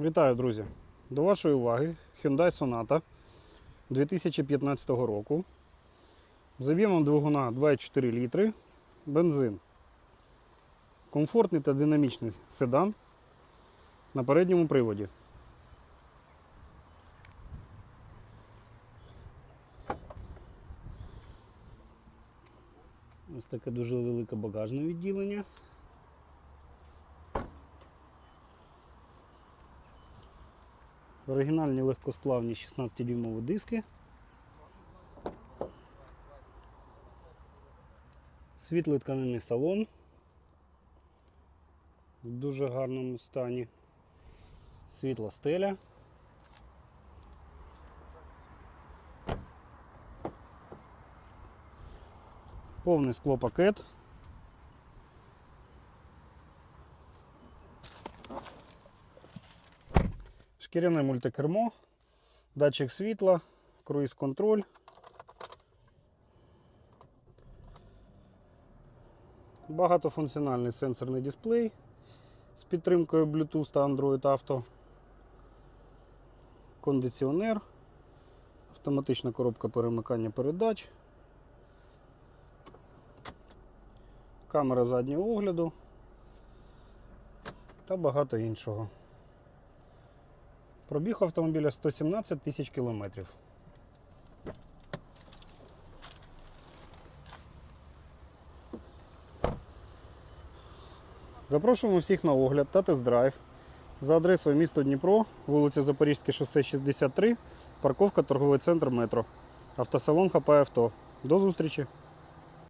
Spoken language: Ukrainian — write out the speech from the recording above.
Вітаю, друзі! До вашої уваги Hyundai Sonata 2015 року. З об'ємом двигуна 2,4 літри, бензин. Комфортний та динамічний седан на передньому приводі. Ось таке дуже велике багажне відділення. Оригінальні легкосплавні 16-дюймові диски. Світлий тканинний салон в дуже гарному стані. Світла стеля. Повний склопакет. Шкіряне мультикермо, датчик світла, круїз-контроль. Багатофункціональний сенсорний дисплей з підтримкою Bluetooth та Android Auto. Кондиціонер, автоматична коробка перемикання передач, камера заднього огляду та багато іншого. Пробіг автомобіля 117 тисяч кілометрів. Запрошуємо всіх на огляд та тест-драйв за адресою місто Дніпро, вулиця Запорізьке шосе 63, парковка торговий центр метро. Автосалон Хапай авто. До зустрічі!